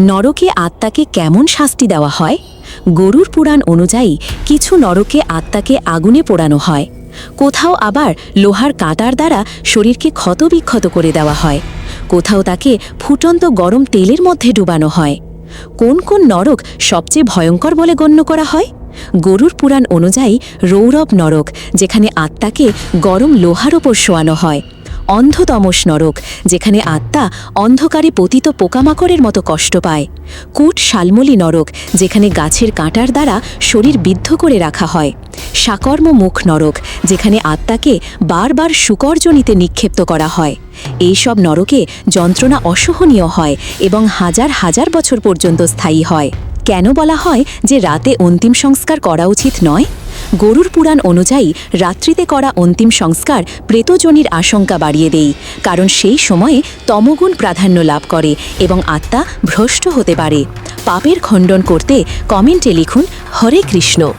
নরকে আত্মাকে কেমন শাস্তি দেওয়া হয়? গরুর পুরাণ অনুযায়ী কিছু নরকে আত্মাকে আগুনে পোড়ানো হয়। কোথাও আবার লোহার কাঁটার দ্বারা শরীরকে ক্ষতবিক্ষত করে দেওয়া হয়। কোথাও তাকে ফুটন্ত গরম তেলের মধ্যে ডুবানো হয়। কোন কোন নরক সবচেয়ে ভয়ঙ্কর বলে গণ্য করা হয়? গরুর পুরাণ অনুযায়ী রৌরব নরক, যেখানে আত্মাকে গরম লোহার ওপর শোয়ানো হয়। অন্ধতমস নরক যেখানে আত্মা অন্ধকারে পতিত পোকামাকড়ের মতো কষ্ট পায়। কুট শালমলি নরক, যেখানে গাছের কাঁটার দ্বারা শরীর বিদ্ধ করে রাখা হয়। সাকর্ম মুখ নরক, যেখানে আত্মাকে বারবার শুকরজনিতে নিক্ষিপ্ত করা হয়। এইসব নরকে যন্ত্রণা অসহনীয় হয় এবং হাজার হাজার বছর পর্যন্ত স্থায়ী হয়। কেন বলা হয় যে রাতে অন্তিম সংস্কার করা উচিত নয়? গরুর পুরাণ অনুযায়ী রাত্রিতে করা অন্তিম সংস্কার প্রেতজনির আশঙ্কা বাড়িয়ে দেই কারণ সেই সময়ে তমগুণ প্রাধান্য লাভ করে এবং আত্মা ভ্রষ্ট হতে পারে। পাপের খণ্ডন করতে কমেন্টে লিখুন, হরে কৃষ্ণ।